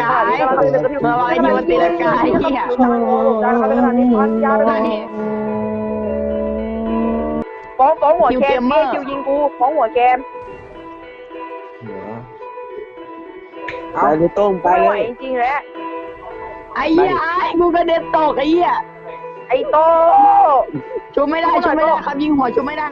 กายระวังไอ้นี่มันตีลังกาเหี้ยฟ้องฟ้องหัวแกมนี่คิวยิงกูฟ้องหัวแกมไปเลยต้งไปเลไหวยจริงแล้วไอ้เหี้ยไอ้กูกระเด็นตกไอ้เหี้ยไอ้โตชุบไม่ได้ชุบไม่ได้ครับยิงหัวชุบไม่ได้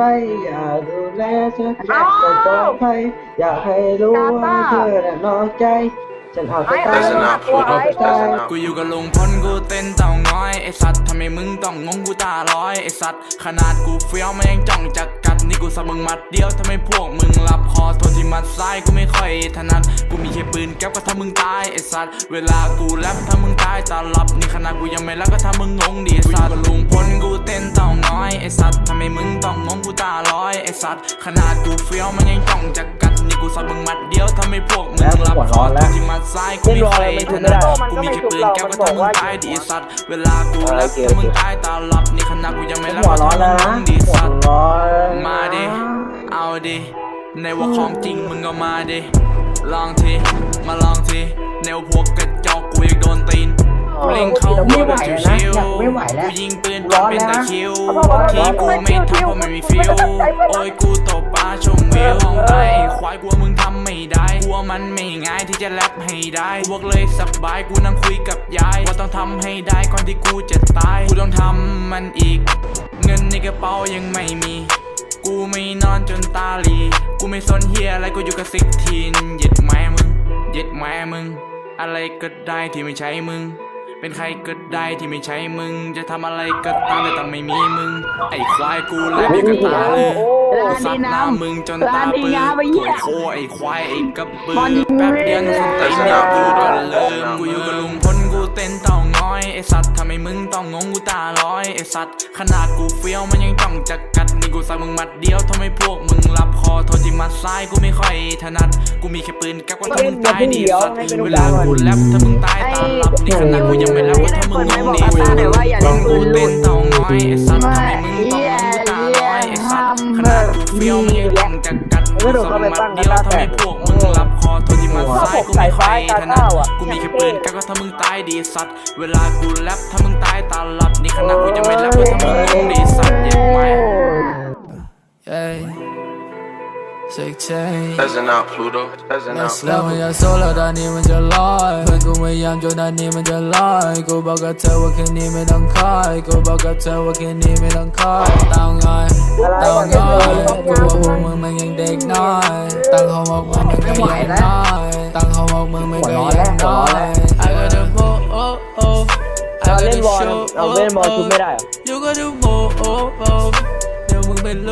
ไปอยากดูแลเธออยากจะปลอดภัยอยากให้รู้ว่าเธอน่ะนอกใจ ฉันเอาแต่ตาย Listen up, Pluto. Listen up. กูอยู่กับลุงพลกูเต้นเต่าง้อยไอสัตว์ทำไมมึงต้องงงกูตาลอยไอสัตว์ขนาดกูเฟี้ยวมันยังจ้องจะกัดนี่กูสับมึงมัดเดียวทำไมพวกมึงหลับคอโทษที่มัดซ้ายกูไม่ค่อยถนัดกูมีแค่ปืนแก๊ปก็ทำมึงตายไอสัตว์เวลากูแรปทำมึงตายตาหลับนี่ขนาดกูยังไม่รักก็ทำมึงงงดิไอ้สัตว์กูอยู่กับลุงพลกูเต้นเต่า สัตว์ ขนาดกูเฟี้ยวมันยังจ้องจะกัดนี่กูสับมึงมัดเดียวทำไมพวกมึงหลับคอโทษที่มัดซ้ายกูไม่ค่อยถนัดกูมีแค่ปืนแก้วก็ทำมึงตายดีสัตว์ เวลากูแรปถ้ามึงตายตาหลับนี่ขนาดกูยังไม่รับหัวร้อนแล้วมึนะงดีหัวสัตว์ร้อนมาดิเอาดิในว่าของจริงมึงก็มาดิลองทีมาลองทีแนวพวกกระ เล่งเข้าหัวแบบชิวๆกูยิงปืนจนเป็นตะคริวที่กูไม่ทำเพราะไม่มีฟิลโอ้ยกูตบปลาชมวิวห้องไอ้ควายกลัวมึงทำไม่ได้กลัวมันไม่ง่ายที่จะแรปให้ได้กูบอกเลยสบายกูนั่งคุยกับยายว่าต้องทำให้ได้ก่อนที่กูจะตายกูต้องทำมันอีก เงินในกระเป๋ายังไม่มีกูไม่นอนจนตาหลี กูไม่สนเฮียอะไรกูอยู่กับซิกทีนเย็ดแม่มึง เย็ดแม่มึง อะไรก็ได้ที่ไม่ใช่มึง เป็นใครก็ได้ที่ไม่ใช่มึง จะทำอะไรก็ตามแต่ต้องไม่มีมึง ไอ้ควายกูแลบอยู่กับตาเลยร้านสัดีตว์หน้าน้ำมึงจนร้าตานดีปื้งามไอ้เหี้ยโคไอ้ควายไอ้กระบือบอลยิงแป๊บเดียวไม่สได้นตีนเนี่ยกูก็เริ่มกูอยู่กับลุงพลกูเต้นเต่าง้อยไอ้สัตว์ทำไมมึงต้องงงกูตาลอยไอ้สัตว์ขนาดกูเฟี้ยวมันยังจ้องจะกัดนี่กูใส่มึงมัดเดียวทำไมพวกมึงหลับคอโทษที่มัดซ้ายกูไม่ค่อยถนัดกูมีแค่ปืนแก๊ปก็ทำมึงตายดีสัตว์เวลากูแรปถ้ามึงตายตาห ม่แรปก็ถ้ามึงงงดีสัตว์ลองกูเต้นเต่าง้อยไอ้สัตว์ทำไมมึงต้องงงกูตาลอยไอ้สัตว์ขนาดเฟี้ยวมันยังจ้องจะกัดกูใส่มึงมัดเดียวทำไมพวกมึงหลับคอโทษที่มาซ้ายกูไม่ค่อยถนัดกูมีแค่ปืนกันก็ถ้ามึงตายดีสัตว์เวลากูแลบถ้ามึงตายตาหลับนี่ขนาด 16 Doesn't out Pluto Doesn't out แล้วมันยังโซลตอนนี้มันจะลอยเพื่อนกูพยายามจนตอนนี้มันจะลอยกูบอกกับเธอว่าคืนนี้ไม่ต้องคอยกูบอกกับเธอว่าคืนนี้ไม่ต้องคอยต้องงอยต้องงอยกูว่าพวกมึงมันยังเด็กน้อยตั้งเขาบอกมึงมันก็ยังน้อยตั้งเขาบอกมึงมันก็ยังน้อย I gotta go oh oh เราเล่นบอลเราเล่นบอลคือไม่ได้ You gotta go oh oh เดี๋ยวมึงเป็นโล